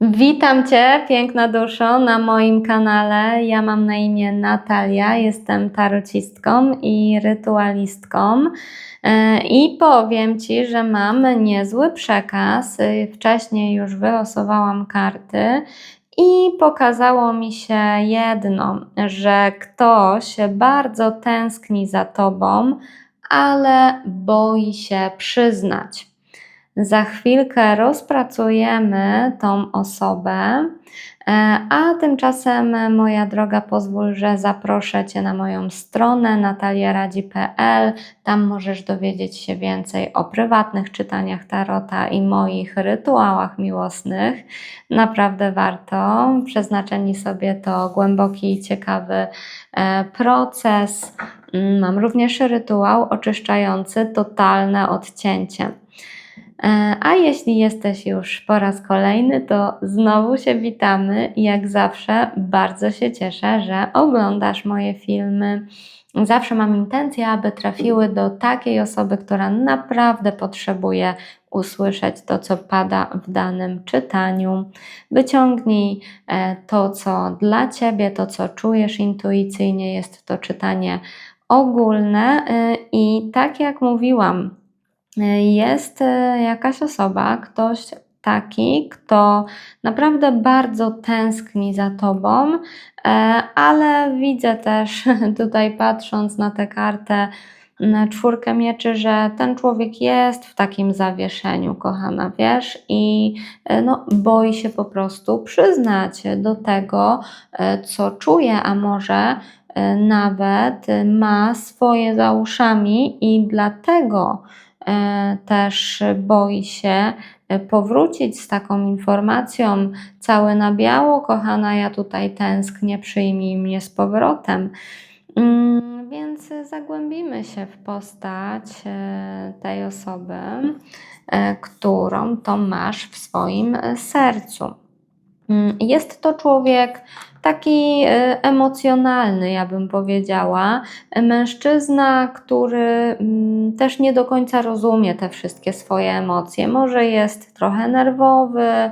Witam Cię, piękna duszo, na moim kanale. Ja mam na imię Natalia, jestem tarocistką i rytualistką. E, I powiem Ci, że mam niezły przekaz. E, Wcześniej już wylosowałam karty i pokazało mi się jedno, że ktoś bardzo tęskni za Tobą, ale boi się przyznać. Za chwilkę rozpracujemy tą osobę, e, a tymczasem, moja droga, pozwól, że zaproszę Cię na moją stronę nataliaradzi.pl. Tam możesz dowiedzieć się więcej o prywatnych czytaniach tarota i moich rytuałach miłosnych. Naprawdę warto. Przeznaczeni sobie to głęboki i ciekawy e, proces. Mm, Mam również rytuał oczyszczający totalne odcięcie. E, A jeśli jesteś już po raz kolejny, to znowu się witamy jak zawsze bardzo się cieszę, że oglądasz moje filmy. Zawsze mam intencję, aby trafiły do takiej osoby, która naprawdę potrzebuje usłyszeć to, co pada w danym czytaniu. Wyciągnij e, to, co dla Ciebie, to, co czujesz intuicyjnie. Jest to czytanie ogólne e, i tak jak mówiłam, jest e, jakaś osoba, ktoś taki, kto naprawdę bardzo tęskni za tobą, e, ale widzę też tutaj patrząc na tę kartę, na czwórkę mieczy, że ten człowiek jest w takim zawieszeniu, kochana, wiesz, i e, no, boi się po prostu przyznać do tego, co czuje, a może nawet ma swoje za uszami i dlatego też boi się e, powrócić z taką informacją całe na biało, kochana, ja tutaj tęsknię, przyjmij mnie z powrotem. Mm, Więc zagłębimy się w postać e, tej osoby, e, którą to masz w swoim e, sercu. Mm, Jest to człowiek taki e, emocjonalny, ja bym powiedziała. Mężczyzna, który mm, też nie do końca rozumie te wszystkie swoje emocje. Może jest trochę nerwowy,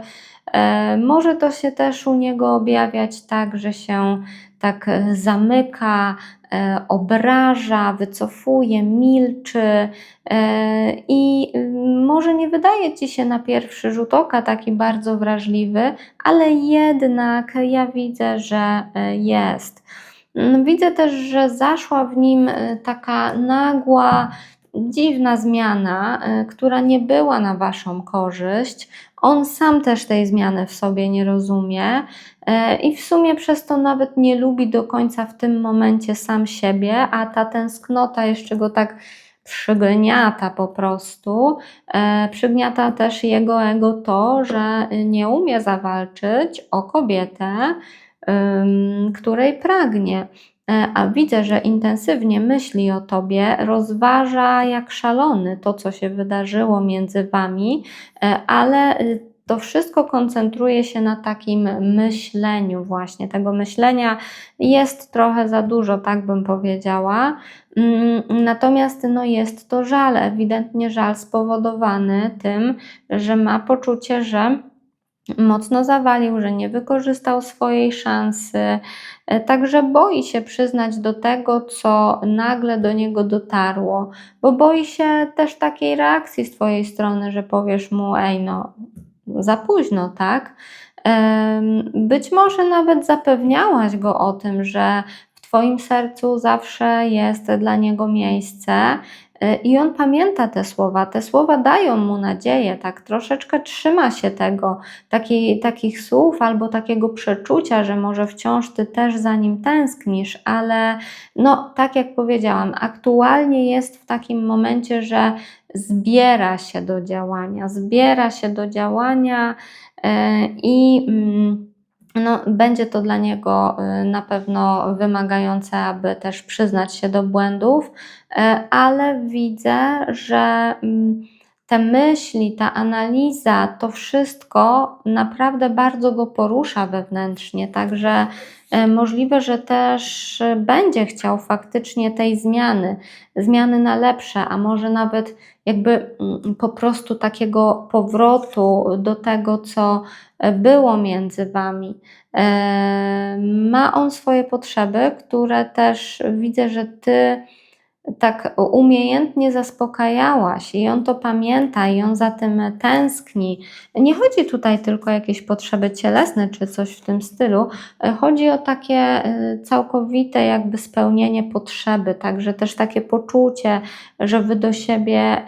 e, może to się też u niego objawiać tak, że się tak e, zamyka, e, obraża, wycofuje, milczy e, i mm, może nie wydaje ci się na pierwszy rzut oka taki bardzo wrażliwy, ale jednak ja widzę, że e, jest. Mm, Widzę też, że zaszła w nim e, taka nagła, dziwna zmiana, e, która nie była na waszą korzyść. On sam też tej zmiany w sobie nie rozumie e, i w sumie przez to nawet nie lubi do końca w tym momencie sam siebie, a ta tęsknota jeszcze go tak przygniata po prostu. E, Przygniata też jego ego to, że nie umie zawalczyć o kobietę, której pragnie. E, A widzę, że intensywnie myśli o tobie, rozważa jak szalony to, co się wydarzyło między wami, e, ale y, to wszystko koncentruje się na takim myśleniu, właśnie. Tego myślenia jest trochę za dużo, tak bym powiedziała. Mm, Natomiast no, jest to żal, ewidentnie żal spowodowany tym, że ma poczucie, że mocno zawalił, że nie wykorzystał swojej szansy, e, także boi się przyznać do tego, co nagle do niego dotarło, bo boi się też takiej reakcji z Twojej strony, że powiesz mu, ej, no, za późno, tak? Być może nawet zapewniałaś go o tym, że Twoim sercu zawsze jest dla niego miejsce. e, I on pamięta te słowa. Te słowa dają mu nadzieję, tak troszeczkę trzyma się tego, takiej, takich słów albo takiego przeczucia, że może wciąż ty też za nim tęsknisz, ale no, tak jak powiedziałam, aktualnie jest w takim momencie, że zbiera się do działania, zbiera się do działania e, i mm, no, będzie to dla niego y, na pewno wymagające, aby też przyznać się do błędów, e, ale widzę, że mm, te myśli, ta analiza, to wszystko naprawdę bardzo go porusza wewnętrznie. Także e, możliwe, że też będzie chciał faktycznie tej zmiany, zmiany na lepsze, a może nawet jakby mm, po prostu takiego powrotu do tego, co było między wami. E, ma on swoje potrzeby, które też widzę, że ty tak umiejętnie zaspokajałaś i on to pamięta i on za tym tęskni. Nie chodzi tutaj tylko o jakieś potrzeby cielesne czy coś w tym stylu, chodzi o takie y, całkowite jakby spełnienie potrzeby, także też takie poczucie, że wy do siebie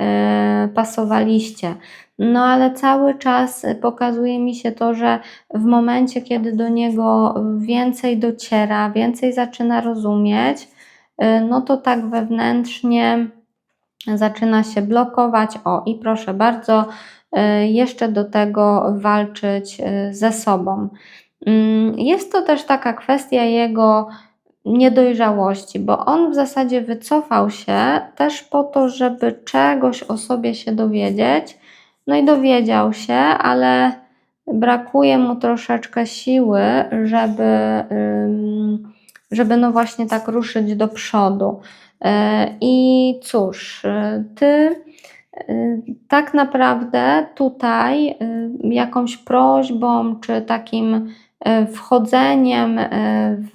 y, pasowaliście. No ale cały czas pokazuje mi się to, że w momencie, kiedy do niego więcej dociera, więcej zaczyna rozumieć, no to tak wewnętrznie zaczyna się blokować. O, i proszę bardzo, y, jeszcze do tego walczyć y, ze sobą. Mm, jest to też taka kwestia jego niedojrzałości, bo on w zasadzie wycofał się też po to, żeby czegoś o sobie się dowiedzieć. No i dowiedział się, ale brakuje mu troszeczkę siły, żeby żeby no właśnie tak ruszyć do przodu. E, I cóż, e, ty e, tak naprawdę tutaj jakąś prośbą czy takim wchodzeniem w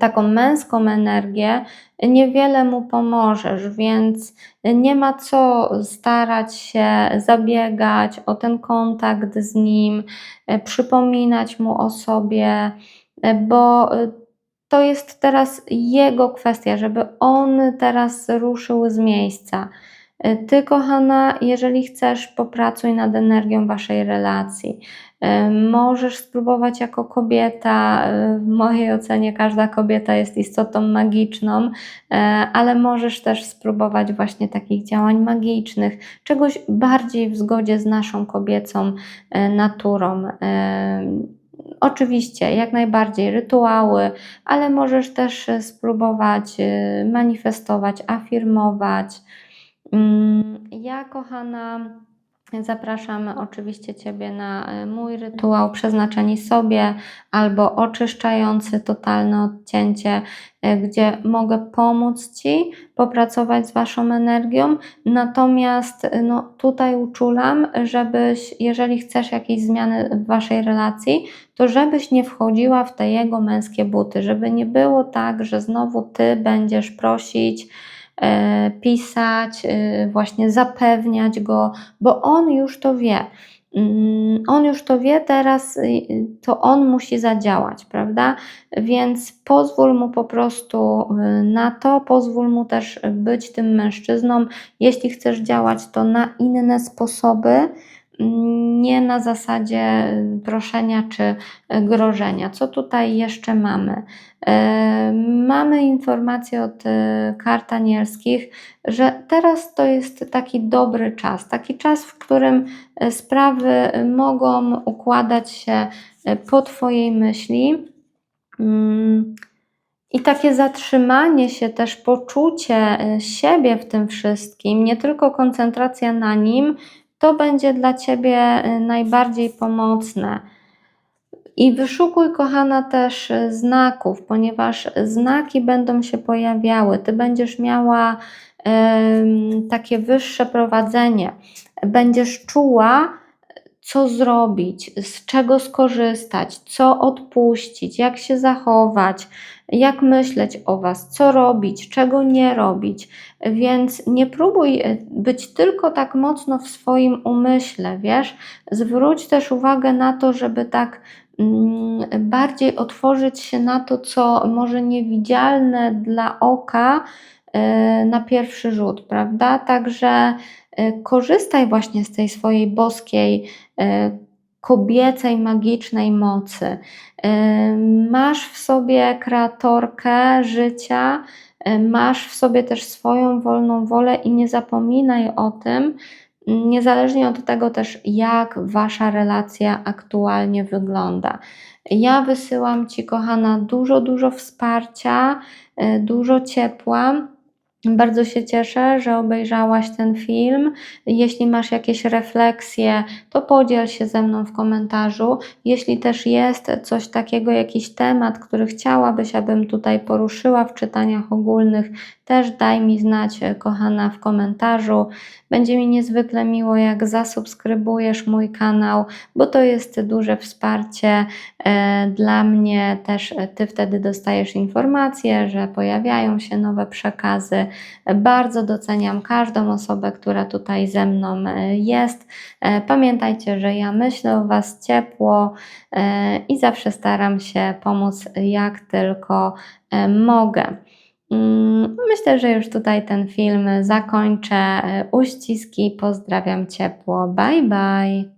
taką męską energię niewiele mu pomożesz, więc nie ma co starać się zabiegać o ten kontakt z nim, przypominać mu o sobie, bo to jest teraz jego kwestia, żeby on teraz ruszył z miejsca. Ty, kochana, jeżeli chcesz, popracuj nad energią waszej relacji. Możesz spróbować jako kobieta, w mojej ocenie każda kobieta jest istotą magiczną, ale możesz też spróbować właśnie takich działań magicznych, czegoś bardziej w zgodzie z naszą kobiecą naturą. Oczywiście, jak najbardziej rytuały, ale możesz też e, spróbować e, manifestować, afirmować. Mm, ja, kochana, Zapraszam oczywiście Ciebie na e, mój rytuał przeznaczeni sobie albo oczyszczający totalne odcięcie, e, gdzie mogę pomóc Ci popracować z Waszą energią. Natomiast e, no, tutaj uczulam, żebyś, jeżeli chcesz jakieś zmiany w Waszej relacji, to żebyś nie wchodziła w te jego męskie buty, żeby nie było tak, że znowu Ty będziesz prosić, pisać, e, właśnie zapewniać go, bo on już to wie. Mm, on już to wie, teraz y, to on musi zadziałać, prawda? Więc pozwól mu po prostu y, na to, pozwól mu też być tym mężczyzną. Jeśli chcesz działać, to na inne sposoby, nie na zasadzie proszenia czy grożenia. Co tutaj jeszcze mamy? E, mamy informację od e, kart anielskich, że teraz to jest taki dobry czas, taki czas, w którym e, sprawy mogą układać się po Twojej myśli. Mm, I takie zatrzymanie się, też poczucie siebie w tym wszystkim, nie tylko koncentracja na nim, to będzie dla Ciebie y, najbardziej pomocne. I wyszukuj, kochana, też y, znaków, ponieważ znaki będą się pojawiały. Ty będziesz miała takie wyższe prowadzenie. Będziesz czuła, co zrobić, z czego skorzystać, co odpuścić, jak się zachować, jak myśleć o Was, co robić, czego nie robić. Więc nie próbuj e, być tylko tak mocno w swoim umyśle, wiesz? Zwróć też uwagę na to, żeby tak mm, bardziej otworzyć się na to, co może niewidzialne dla oka e, na pierwszy rzut, prawda? Także korzystaj właśnie z tej swojej boskiej kobiecej, magicznej mocy. Masz w sobie kreatorkę życia, masz w sobie też swoją wolną wolę i nie zapominaj o tym, niezależnie od tego też, jak wasza relacja aktualnie wygląda. Ja wysyłam ci, kochana, dużo, dużo wsparcia, e, dużo ciepła Bardzo się cieszę, że obejrzałaś ten film. Jeśli masz jakieś refleksje, to podziel się ze mną w komentarzu. Jeśli też jest coś takiego, jakiś temat, który chciałabyś, abym tutaj poruszyła w czytaniach ogólnych, też daj mi znać, kochana, w komentarzu. Będzie mi niezwykle miło, jak zasubskrybujesz mój kanał, bo to jest duże wsparcie e, dla mnie. Też Ty wtedy dostajesz informacje, że pojawiają się nowe przekazy. Bardzo doceniam każdą osobę, która tutaj ze mną e, jest. E, Pamiętajcie, że ja myślę o Was ciepło e, i zawsze staram się pomóc jak tylko mogę. Mm, Myślę, że już tutaj ten film zakończę. Uściski, pozdrawiam ciepło. Bye bye.